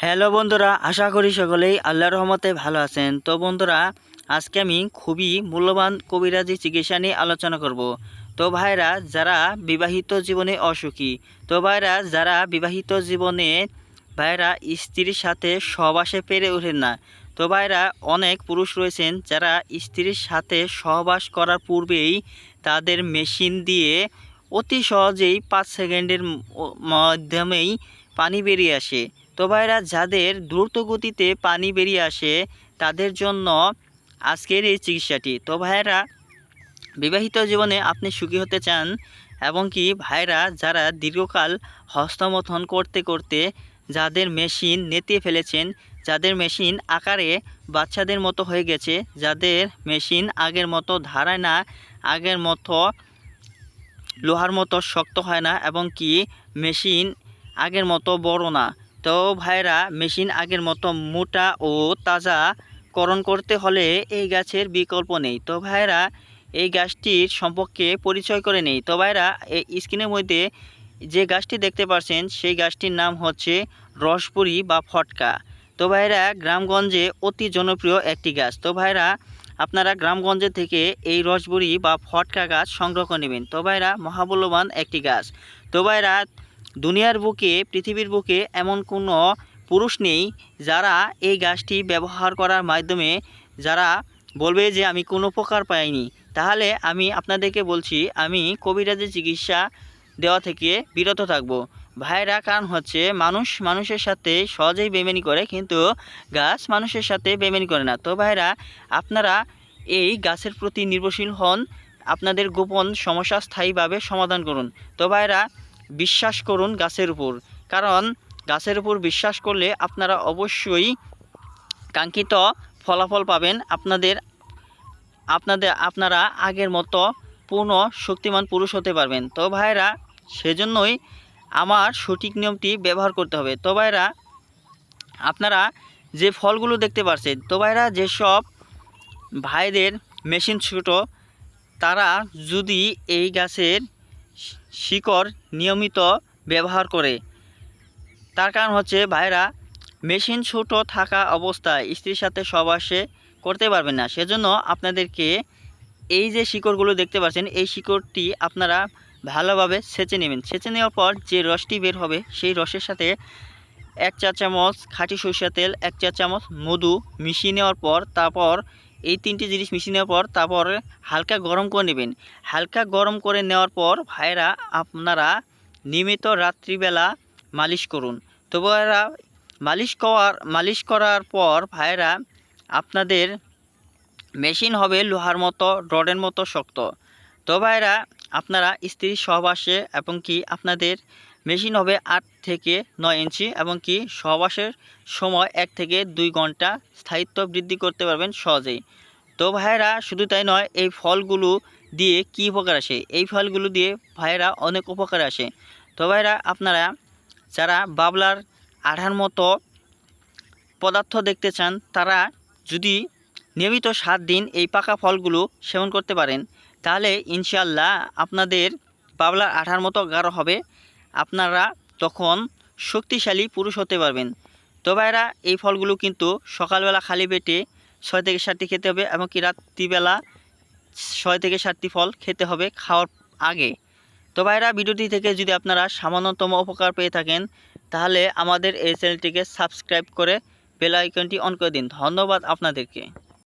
Hello বন্ধুরা, আশা করি সকলেই আল্লাহর রহমতে ভালো আছেন। তো বন্ধুরা, আজকে আমি খুবই মূল্যবান কবিরাজি চিকিৎসা নিয়ে আলোচনা করব। তো ভাইরা, যারা বিবাহিত জীবনে অসুখী, তো ভাইরা, যারা বিবাহিত জীবনে ভাইরা স্ত্রীর সাথে সহবাসে পেরে ওঠেন না, তো ভাইরা অনেক পুরুষ রয়েছেন যারা স্ত্রীর সাথে সহবাস করার পূর্বেই তাদের মেশিন দিয়ে অতি সহজেই পাঁচ সেকেন্ডের মাধ্যমেই পানি বেরিয়ে আসে। তো যাদের দ্রুত গতিতে পানি বেরিয়ে আসে, তাদের জন্য আজকের এই চিকিৎসাটি। তো ভাইরা বিবাহিত জীবনে আপনি সুখী হতে চান এবং কি ভাইরা যারা দীর্ঘকাল হস্তমথন করতে করতে যাদের মেশিন নেতিয়ে ফেলেছেন, যাদের মেশিন আকারে বাচ্চাদের মতো হয়ে গেছে, যাদের মেশিন আগের মতো ধারায় না, আগের মতো লোহার মতো শক্ত হয় না এবং কি মেশিন আগের মতো বড় না তো ভাইরা, মেশিন আগের মতো মোটা ও তাজা করণ করতে হলে এই গাছের বিকল্প নেই। তো ভাইরা, এই গাছটির সম্পর্কে পরিচয় করে নেই। তো ভাইরা, এই স্ক্রিনের মধ্যে যে গাছটি দেখতে পাচ্ছেন সেই গাছটির নাম হচ্ছে রসপুরি বা ফটকা। তো ভাইরা, গ্রামগঞ্জে অতি জনপ্রিয় একটি গাছ। তো ভাইরা, আপনারা গ্রামগঞ্জে থেকে এই রসবুরি বা ফটকা গাছ সংগ্রহ করে নেবেন। তো ভাইরা, মহামূল্যবান একটি গাছ। তো ভাইরা দুনিয়ার বুকে, পৃথিবীর বুকে এমন কোনো পুরুষ নেই যারা এই গাছটি ব্যবহার করার মাধ্যমে যারা বলবে যে আমি কোনো উপকার পাইনি। তাহলে আমি আপনাদেরকে বলছি, আমি কবিরাজের চিকিৎসা দেওয়া থেকে বিরত থাকব। ভাইরা কারণ হচ্ছে মানুষ মানুষের সাথে সহজেই বেমেনি করে, কিন্তু গাছ মানুষের সাথে বেমেনি করে না। তো ভাইরা আপনারা এই গাছের প্রতি নির্ভরশীল হন, আপনাদের গোপন সমস্যা স্থায়ীভাবে সমাধান করুন। তো ভাইরা বিশ্বাস করুন গাছের উপর। কারণ গাছের উপর বিশ্বাস করলে আপনারা অবশ্যই কাঙ্ক্ষিত ফলাফল পাবেন। আপনাদের আপনাদের, আপনারা আগের মতো পূর্ণ শক্তিমান পুরুষ হতে পারবেন। তো ভাইরা সেজন্যই আমার সঠিক নিয়মটি ব্যবহার করতে হবে। তো ভাইরা আপনারা যে ফলগুলো দেখতে পাচ্ছেন তো ভাইরা যেসব ভাইদের মেশিন ছোট, তারা যদি এই গাছের শিকড় নিয়মিত ব্যবহার করে। তার কারণ হচ্ছে ভাইরা মেশিন ছোট থাকা অবস্থায় স্ত্রীর সাথে সবাসে করতে পারবেন না। সেজন্য আপনাদেরকে এই যে শিকড়গুলো দেখতে পাচ্ছেন, এই শিকড়টি আপনারা ভালোভাবে সেচে নেবেন। সেচে নেওয়ার পর যে রসটি বের হবে, সেই রসের সাথে এক চা চামচ খাঁটি সরিষা তেল, এক চা চামচ মধু মিশিয়ে নেওয়ার পর তারপর এই তিনটি জিনিস মিশিয়ে নেওয়ার পর তারপর হালকা গরম করে নেবেন। হালকা গরম করে নেওয়ার পর ভাইরা আপনারা নিয়মিত রাত্রিবেলা মালিশ করুন। তো ভাইরা মালিশ করার মালিশ করার পর ভাইরা আপনাদের মেশিন হবে লোহার মতো, রডের মতো শক্ত। তো ভাইরা আপনারা স্ত্রীর সহবাসে এবং কি আপনাদের মেশিন হবে আট থেকে নয় ইঞ্চি এবং কি সহবাসের সময় এক থেকে দুই ঘণ্টা স্থায়িত্ব বৃদ্ধি করতে পারবেন সহজেই। তো ভাইয়েরা, শুধু তাই নয়, এই ফলগুলো দিয়ে কী উপকার আসে? এই ফলগুলো দিয়ে ভাইয়েরা অনেক উপকার আসে। তো ভাইয়েরা, আপনারা যারা বাবলার আঠার মতো পদার্থ দেখতে চান, তারা যদি নিয়মিত সাত দিন এই পাকা ফলগুলো সেবন করতে পারেন। তাহলে ইনশাল্লাহ আপনাদের বাবলার আঠার মতো গাঢ় হবে। আপনারা তখন শক্তিশালী পুরুষ হতে পারবেন। তো ভাইরা, এই ফলগুলো কিন্তু সকালবেলা খালি পেটে ছয় থেকে সাতটি খেতে হবে এবং কি রাত্রিবেলা ছয় থেকে সাতটি ফল খেতে হবে খাওয়ার আগে। তো ভাইরা, ভিডিওটি থেকে যদি আপনারা সামান্যতম উপকার পেয়ে থাকেন, তাহলে আমাদের এই চ্যানেলটিকে সাবস্ক্রাইব করে বেল আইকনটি অন করে দিন। ধন্যবাদ আপনাদেরকে।